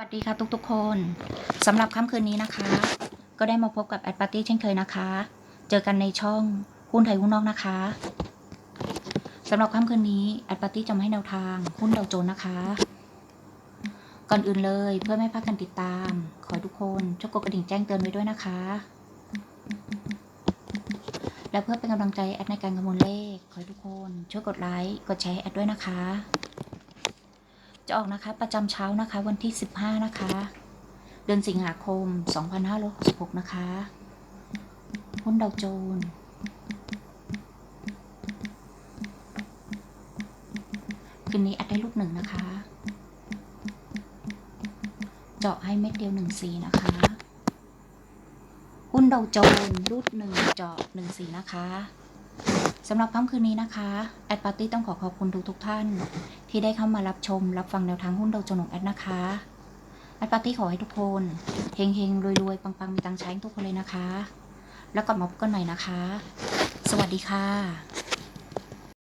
สวัสดีค่ะทุกๆคนสำหรับค่ำคืนนี้นะคะ ก็ได้มาพบกับแอดปาร์ตี้เช่นเคยนะคะ เจอกันในช่องหุ้นไทยหุ้นนอกนะคะสำหรับค่ำคืนนี้แอดปาร์ตี้จะมาให้แนวทางหุ้นดาวโจนส์นะคะ ก่อนอื่นเลยเพื่อไม่พลาดการติดตาม ขอทุกคนช่วยกดกระดิ่งแจ้งเตือนไว้ด้วยนะคะ และเพื่อเป็นกำลังใจแอดในการคำนวณเลข ขอทุกคนช่วยกดไลค์กดแชร์แอดด้วยนะคะ จะออกนะคะ ประจำเช้านะคะ วันที่ 15 นะคะ เดือนสิงหาคม 2566 นะคะหุ้นดาวโจนส์คืนนี้อัดได้ลูกหนึ่งนะคะ เจาะให้เม็ดเดียวหนึ่งสีนะคะ หุ้นดาวโจนส์รูดหนึ่งเจาะหนึ่งสีนะคะ สำหรับค่ำคืนนี้นะคะแอดปาร์ตี้ต้องขอขอบคุณทุกทุกท่าน ที่ได้เข้ามารับชม รับฟังแนวทางหุ้นดาวจนของแอดนะคะแอดปาร์ตี้ขอให้ทุกคนเฮงเฮงรวยรวยปังปังมีตังใช้ทุกคนเลยนะคะ แล้วกลับมาพบกันใหม่นะคะ สวัสดีค่ะ